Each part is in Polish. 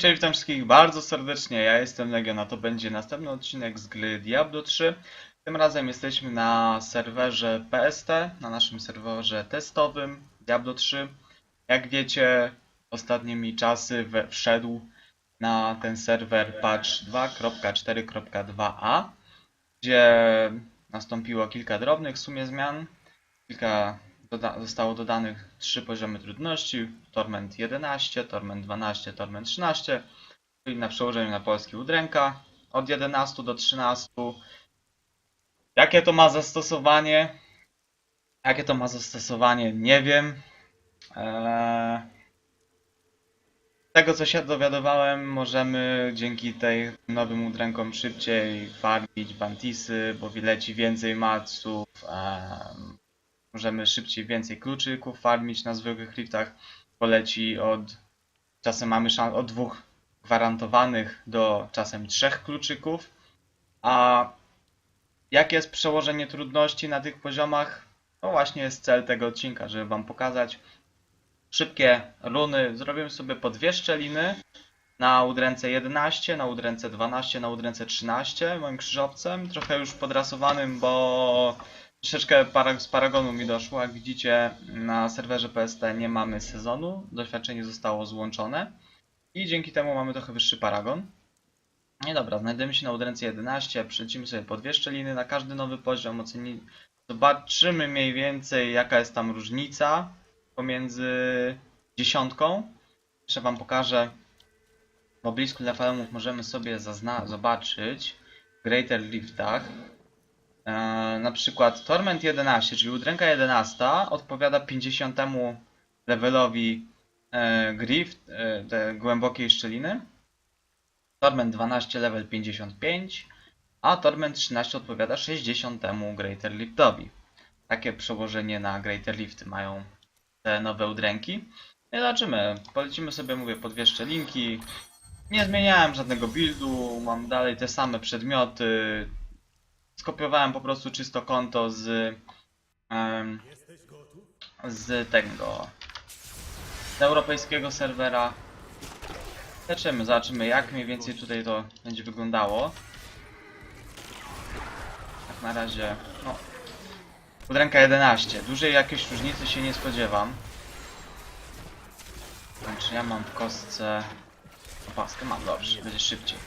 Cześć, witam wszystkich bardzo serdecznie. Ja jestem Legion, a to będzie następny odcinek z gry Diablo 3. Tym razem jesteśmy na serwerze PST, na naszym serwerze testowym Diablo 3. Jak wiecie, ostatnimi czasy wszedł na ten serwer patch 2.4.2a, gdzie nastąpiło kilka drobnych w sumie zmian. Kilka doda zostało dodanych trzy poziomy trudności, Torment 11, Torment 12, Torment 13, czyli na przełożeniu na polski udręka, od 11 do 13. Jakie to ma zastosowanie? Jakie to ma zastosowanie? Nie wiem. Eee... Z tego co się dowiadywałem, możemy dzięki tej nowym udrękom szybciej farmić bantisy, bo leci więcej maców, em, możemy szybciej więcej kluczyków farmić na zwykłych riftach. Poleci od czasem mamy szans od dwóch gwarantowanych do czasem trzech kluczyków. A jakie jest przełożenie trudności na tych poziomach? No właśnie jest cel tego odcinka, żeby wam pokazać szybkie runy. Zrobimy sobie po dwie szczeliny na udręce 11, na udręce 12, na udręce 13 moim krzyżowcem. Trochę już podrasowanym, bo Troszeczkę para- z Paragonu mi doszło. Jak widzicie, na serwerze PST nie mamy sezonu. Doświadczenie zostało złączone. I dzięki temu mamy trochę wyższy Paragon. Nie dobra, znajdujemy się na udręce 11. Przelecimy sobie po dwie szczeliny na każdy nowy poziom. Oceni... Zobaczymy mniej więcej jaka jest tam różnica pomiędzy dziesiątką. Jeszcze wam pokażę. W oblisku levelów możemy sobie zobaczyć w Greater Riftach E, na przykład Torment 11, czyli udręka 11 odpowiada 50 levelowi e, Grift, e, te głębokiej szczeliny. Torment 12 level 55, a Torment 13 odpowiada 60 Greater Liftowi. Takie przełożenie na Greater Lifty mają te nowe udręki. No i zobaczymy. Polecimy sobie, mówię, po dwie szczelinki. Nie zmieniałem żadnego buildu, mam dalej te same przedmioty, skopiowałem po prostu czysto konto z em, z tego z europejskiego serwera. Zobaczymy, zobaczymy jak mniej więcej tutaj to będzie wyglądało. Tak na razie, no. Udręka 11. Dużej jakiejś różnicy się nie spodziewam. Czy ja mam w kostce opaskę? Mam, dobrze, będzie szybciej.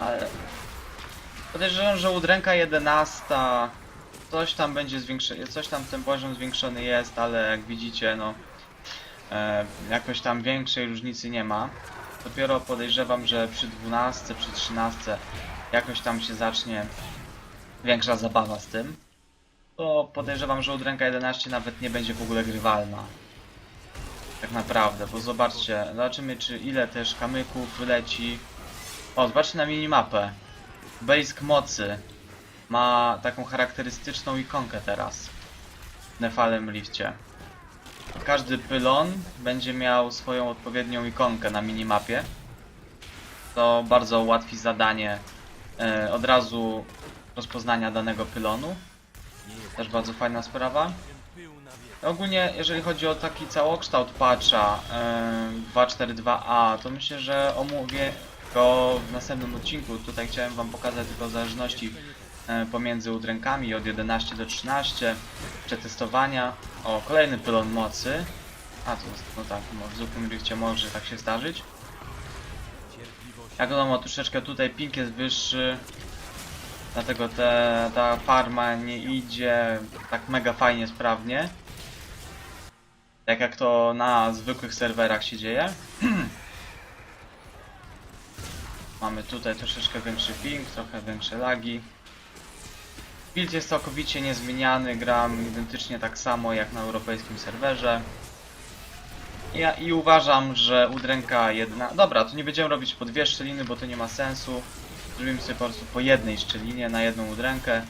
Ale Podejrzewam, że udręka 11 coś tam będzie zwiększony, coś tam ten poziom zwiększony jest, ale jak widzicie, no e, jakoś tam większej różnicy nie ma. Dopiero podejrzewam, że przy 12, przy 13 jakoś tam się zacznie większa zabawa z tym. To podejrzewam, że udręka 11 nawet nie będzie w ogóle grywalna. Tak naprawdę, bo zobaczcie, zobaczymy czy ile też kamyków wyleci. O, zobaczcie na minimapę. Basic mocy ma taką charakterystyczną ikonkę teraz w Nefalem Lifcie. Każdy pylon będzie miał swoją odpowiednią ikonkę na minimapie. To bardzo ułatwi zadanie e, od razu rozpoznania danego pylonu. Też bardzo fajna sprawa. Ogólnie, jeżeli chodzi o taki całokształt patcha e, 2.4.2a, to myślę, że omówię go w następnym odcinku. Tutaj chciałem wam pokazać tylko zależności e, pomiędzy udrękami od 11 do 13, przetestowania. O, kolejny pylon mocy. A, to jest, no tak, w zwykłym rifcie może tak się zdarzyć. Jak wiadomo, troszeczkę tutaj ping jest wyższy, dlatego te, ta farma nie idzie tak mega fajnie, sprawnie. Tak jak to na zwykłych serwerach się dzieje. Mamy tutaj troszeczkę większy ping, trochę większe lagi. Build jest całkowicie niezmieniany, gram identycznie tak samo jak na europejskim serwerze. Ja, I uważam, że udręka jedna... Dobra, to nie będziemy robić po dwie szczeliny, bo to nie ma sensu. Zrobimy sobie po prostu po jednej szczelinie na jedną udrękę.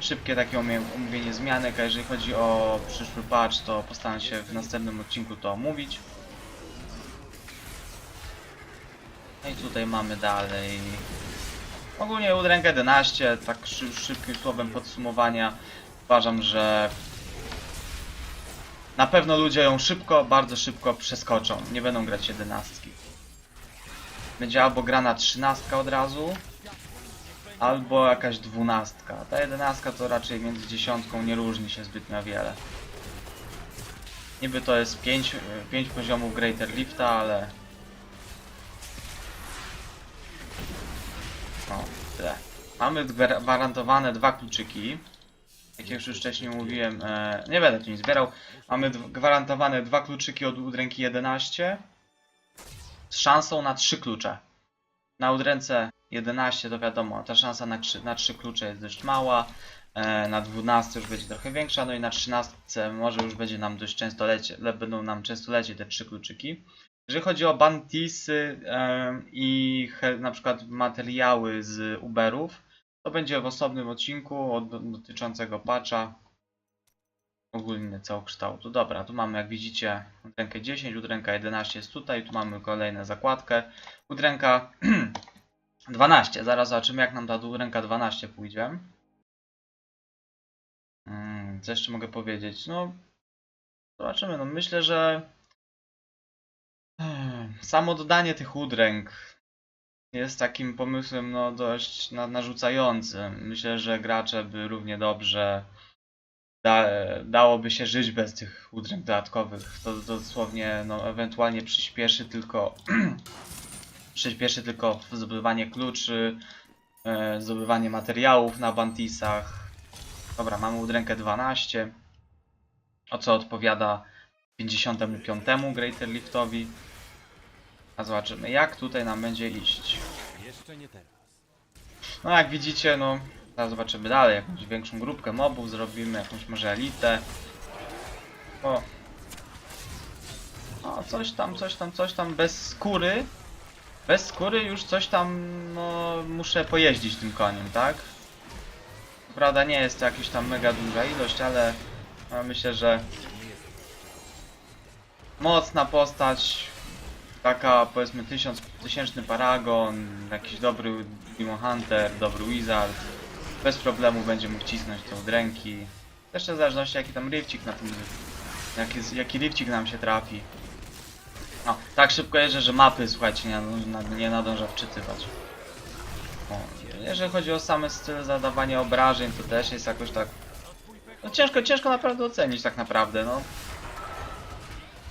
Szybkie takie omówienie zmianek, a jeżeli chodzi o przyszły patch, to postaram się w następnym odcinku to omówić. No i tutaj mamy dalej. Ogólnie udręka 11, tak szy szybkim słowem podsumowania. Uważam, że na pewno ludzie ją szybko, bardzo szybko przeskoczą. Nie będą grać 11. będzie albo grana trzynastka od razu, albo jakaś dwunastka. Ta jedenastka to raczej między dziesiątką nie różni się zbytnio wiele. Niby to jest 5 pięć poziomów Greater Lifta, ale... O, tyle. Mamy gwar- gwarantowane dwa kluczyki. Jak już wcześniej mówiłem, e, nie będę tu nic zbierał. Mamy gwarantowane dwa kluczyki od udręki 11 z szansą na trzy klucze. Na udręce 11 to wiadomo, ta szansa na, na klucze jest dość mała. E, na 12 już będzie trochę większa, no i na 13 może już będzie nam dość często lecie, le, będą nam często lecieć te trzy kluczyki. Jeżeli chodzi o em, i na przykład materiały z Uberów, to będzie w osobnym odcinku od, dotyczącego patcha ogólnie całokształtu. Dobra, tu mamy jak widzicie udrękę 10, udręka 11 jest tutaj, tu mamy kolejną zakładkę. Udręka 12, zaraz zobaczymy jak nam ta udręka 12 pójdzie. Hmm, co jeszcze mogę powiedzieć? No, zobaczymy. No, myślę, że samo dodanie tych udręk jest takim pomysłem no, dość na, narzucającym. Myślę, że gracze by równie dobrze da, dałoby się żyć bez tych udręk dodatkowych. To, to dosłownie no, ewentualnie przyspieszy tylko przyspieszy tylko zdobywanie kluczy, e, zdobywanie materiałów na bantisach. Dobra, mamy udrękę 12, o co odpowiada 55 Greater Liftowi. A zobaczymy jak tutaj nam będzie iść. Jeszcze nie teraz. No jak widzicie, no teraz zobaczymy dalej, jakąś większą grupkę mobów zrobimy, jakąś może elitę. O. O, coś tam, coś tam, coś tam bez skóry. Bez skóry już coś tam, no muszę pojeździć tym koniem, tak? Prawda nie jest to jakaś tam mega duża ilość, ale no, myślę, że mocna postać, taka powiedzmy tysiąc, tysięczny paragon, jakiś dobry Demon Hunter, dobry Wizard, bez problemu będzie mógł cisnąć tą dręki. Jeszcze w zależności jaki tam rifcik na tym, jaki, jaki rifcik nam się trafi. No, tak szybko jeżdżę, że mapy, słuchajcie, nie, nie nadąża wczytywać. O, jeżeli chodzi o same styl zadawania obrażeń, to też jest jakoś tak... No ciężko, ciężko naprawdę ocenić tak naprawdę, no.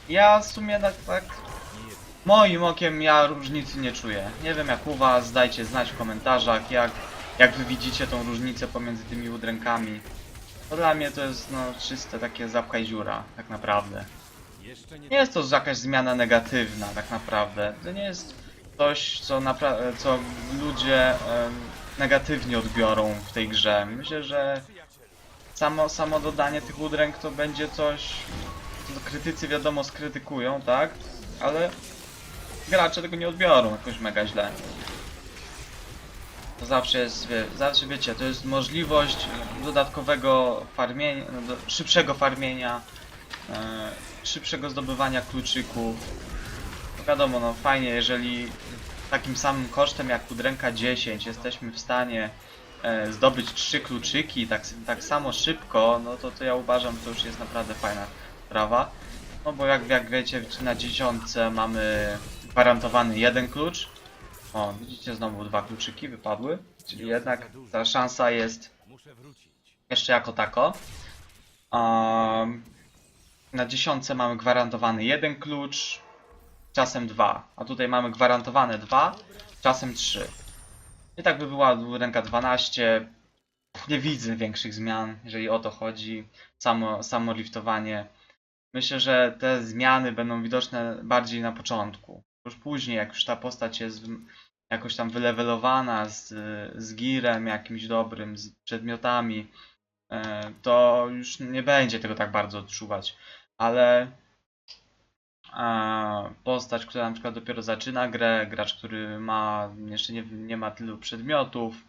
Ja w sumie tak, tak Moim okiem ja różnicy nie czuję. Nie wiem jak u was, dajcie znać w komentarzach, jak, jak wy widzicie tą różnicę pomiędzy tymi udrękami. Bo dla mnie to jest no czyste takie zapchaj dziura, tak naprawdę. Nie jest to jakaś zmiana negatywna, tak naprawdę. To nie jest coś, co, co ludzie em, negatywnie odbiorą w tej grze. Myślę, że samo, samo dodanie tych udręk to będzie coś, co krytycy wiadomo skrytykują, tak? Ale gracze tego nie odbiorą jakoś mega źle. To zawsze jest, zawsze wiecie, to jest możliwość dodatkowego farmienia, no, szybszego farmienia, e, szybszego zdobywania kluczyków. No wiadomo, no fajnie, jeżeli takim samym kosztem jak udręka 10 jesteśmy w stanie e, zdobyć trzy kluczyki tak, tak samo szybko, no to, to ja uważam, to już jest naprawdę fajna sprawa. No bo jak, jak wiecie, na dziesiątce mamy gwarantowany jeden klucz. O, widzicie, znowu dwa kluczyki wypadły. Czyli jednak ta szansa jest jeszcze jako tako. Um, na dziesiątce mamy gwarantowany jeden klucz, czasem dwa. A tutaj mamy gwarantowane dwa, czasem trzy. I tak by była ręka 12. Nie widzę większych zmian, jeżeli o to chodzi. Samo, samo liftowanie. Myślę, że te zmiany będą widoczne bardziej na początku. Już później, jak już ta postać jest jakoś tam wylewelowana z, z girem jakimś dobrym, z przedmiotami, e, to już nie będzie tego tak bardzo odczuwać. Ale postać, która na przykład dopiero zaczyna grę, gracz, który ma jeszcze nie, nie ma tylu przedmiotów,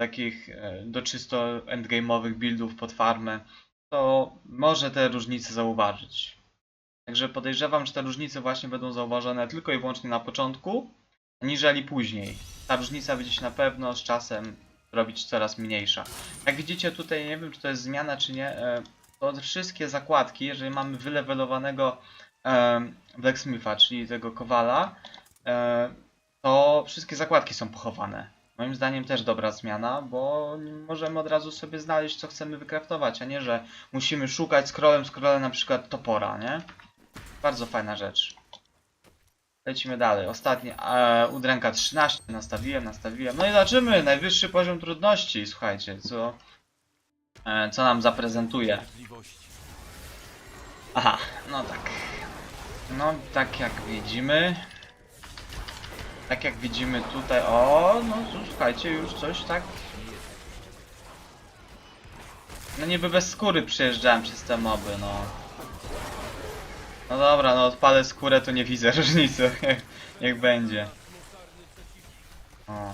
takich e, do czysto endgame'owych buildów pod farmę, to może te różnice zauważyć. Także podejrzewam, że te różnice właśnie będą zauważone tylko i wyłącznie na początku, aniżeli później. Ta różnica będzie się na pewno z czasem robić coraz mniejsza. Jak widzicie tutaj, nie wiem czy to jest zmiana czy nie, e, to wszystkie zakładki, jeżeli mamy wylewelowanego e, Blacksmitha, czyli tego kowala, e, to wszystkie zakładki są pochowane. Moim zdaniem też dobra zmiana, bo możemy od razu sobie znaleźć, co chcemy wykraftować, a nie, że musimy szukać scrollem, scrollem na przykład topora, nie? Bardzo fajna rzecz. Lecimy dalej. Ostatnie, e, udręka 13 nastawiłem, nastawiłem. No i zobaczymy, najwyższy poziom trudności, słuchajcie, co, e, co nam zaprezentuje. Aha, no tak. No, tak jak widzimy. Tak jak widzimy tutaj. O, no słuchajcie, już coś tak. No niby bez skóry przejeżdżałem przez te moby, no. No dobra, no odpalę skórę, to nie widzę różnicy. Niech będzie. O.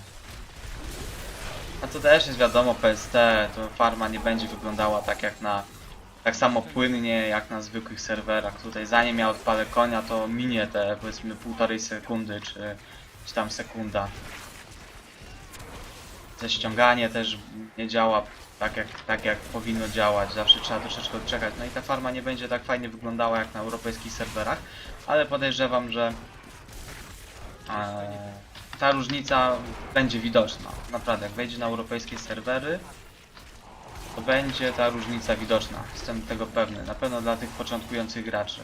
A to też jest wiadomo, PST, to farma nie będzie wyglądała tak jak na tak samo płynnie jak na zwykłych serwerach. Tutaj zanim ja odpalę konia, to minie te powiedzmy półtorej sekundy, czy, czy tam sekunda. Te ściąganie też nie działa tak jak, tak jak powinno działać. Zawsze trzeba troszeczkę odczekać. No i ta farma nie będzie tak fajnie wyglądała jak na europejskich serwerach, ale podejrzewam, że e, ta różnica będzie widoczna. Naprawdę, jak wejdzie na europejskie serwery, to będzie ta różnica widoczna. Jestem tego pewny. Na pewno dla tych początkujących graczy.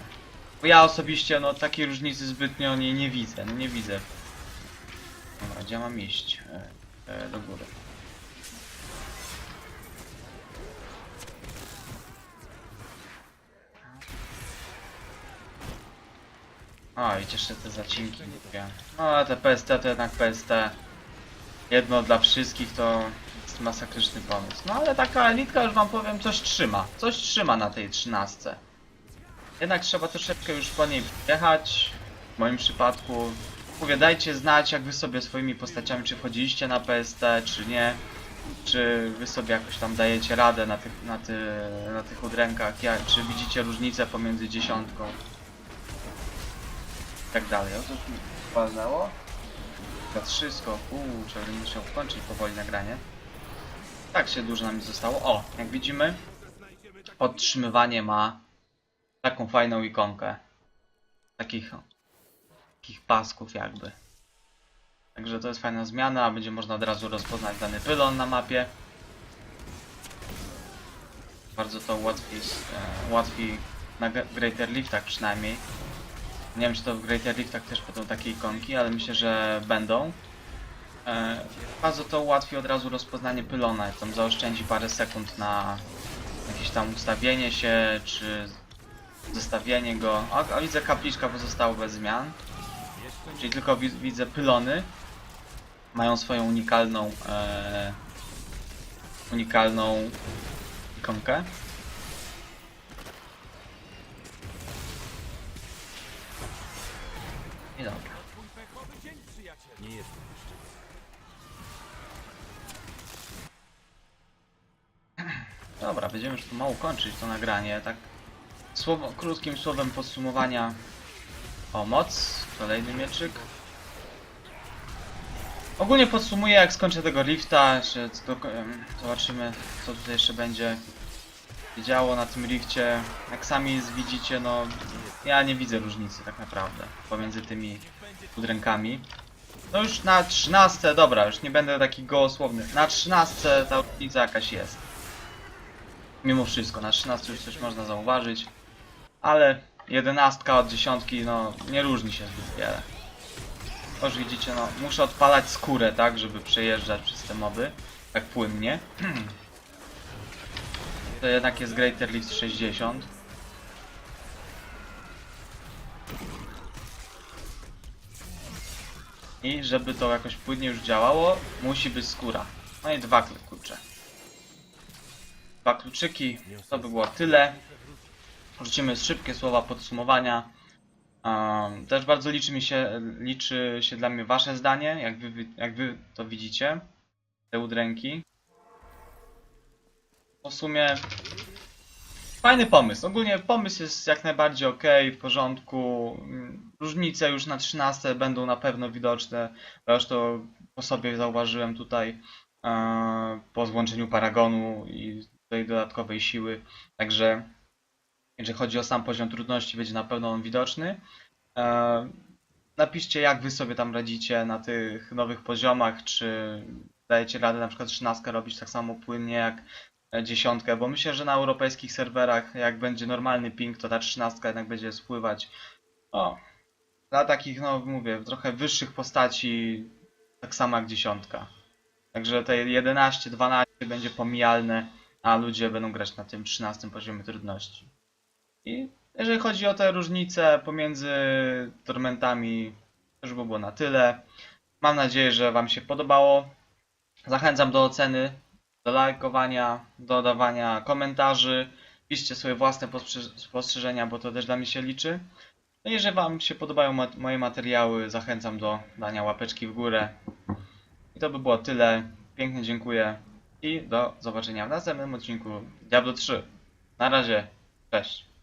Bo ja osobiście no takiej różnicy zbytnio nie, nie widzę. No nie widzę. Dobra, gdzie mam iść? E, e, do góry. O, i jeszcze te zacinki mówię. No, ale te PST to jednak PST. Jedno dla wszystkich to jest masakryczny pomysł. No ale taka elitka już wam powiem coś trzyma. Coś trzyma na tej trzynastce. Jednak trzeba troszeczkę już po niej jechać. W moim przypadku. Mówię, dajcie znać jak wy sobie swoimi postaciami, czy wchodziliście na PST, czy nie. Czy wy sobie jakoś tam dajecie radę na tych, na ty, na tych udrękach, ja, czy widzicie różnicę pomiędzy dziesiątką. Tak dalej. O to mi walnęło. Za wszystko. Uuu, trzeba będzie musiał kończyć powoli nagranie. Tak się dużo nam zostało. O, jak widzimy, podtrzymywanie ma taką fajną ikonkę. Takich, takich pasków jakby. Także to jest fajna zmiana, będzie można od razu rozpoznać dany pylon na mapie. Bardzo to ułatwi, e, ułatwi na Greater Liftach przynajmniej. Nie wiem czy to w Greater Liftach też będą takie ikonki, ale myślę, że będą. E, bardzo to ułatwi od razu rozpoznanie pylona, tam zaoszczędzi parę sekund na jakieś tam ustawienie się, czy zestawienie go. A, a widzę kapliczka pozostała bez zmian, czyli tylko wi widzę pylony. Mają swoją unikalną e, unikalną ikonkę. I dobra. nie jestem jeszcze. Dobra, będziemy już pomału kończyć to nagranie, tak słowo, krótkim słowem podsumowania pomoc, kolejny mieczyk. Ogólnie podsumuję jak skończę tego lifta, em, zobaczymy co tutaj jeszcze będzie działo na tym lifcie. Jak sami widzicie, no ja nie widzę różnicy tak naprawdę pomiędzy tymi udrękami. No już na 13, dobra, już nie będę taki gołosłowny. Na 13 ta różnica jakaś jest. Mimo wszystko, na 13 już coś można zauważyć. Ale 11 od 10 no nie różni się zbyt wiele. Już widzicie, no muszę odpalać skórę, tak, żeby przejeżdżać przez te moby. Tak płynnie. To jednak jest Greater Lift 60. I żeby to jakoś płynnie już działało, musi być skóra. No i dwa klucze. Dwa kluczyki, to by było tyle. Rzucimy szybkie słowa podsumowania. Um, też bardzo liczy mi się, liczy się dla mnie wasze zdanie, jak wy, jak wy to widzicie, te udręki. W sumie fajny pomysł. Ogólnie pomysł jest jak najbardziej ok, w porządku. Mm, Różnice już na 13 będą na pewno widoczne, to po sobie zauważyłem tutaj e, po złączeniu paragonu i tej dodatkowej siły. Także jeżeli chodzi o sam poziom trudności, będzie na pewno on widoczny. E, napiszcie jak wy sobie tam radzicie na tych nowych poziomach, czy dajecie radę na przykład 13 robić tak samo płynnie jak dziesiątkę, bo myślę, że na europejskich serwerach jak będzie normalny ping, to ta 13 jednak będzie spływać. O, dla takich, no mówię, trochę wyższych postaci, tak samo jak dziesiątka. Także te 11, 12 będzie pomijalne, a ludzie będą grać na tym 13 poziomie trudności. I jeżeli chodzi o te różnice pomiędzy tormentami, to już by było na tyle. Mam nadzieję, że Wam się podobało. Zachęcam do oceny, do lajkowania, do dawania komentarzy. Piszcie swoje własne postrze- spostrzeżenia, bo to też dla mnie się liczy. No i jeżeli Wam się podobają moje materiały, zachęcam do dania łapeczki w górę. I to by było tyle. Pięknie dziękuję i do zobaczenia w następnym odcinku Diablo 3. Na razie, cześć.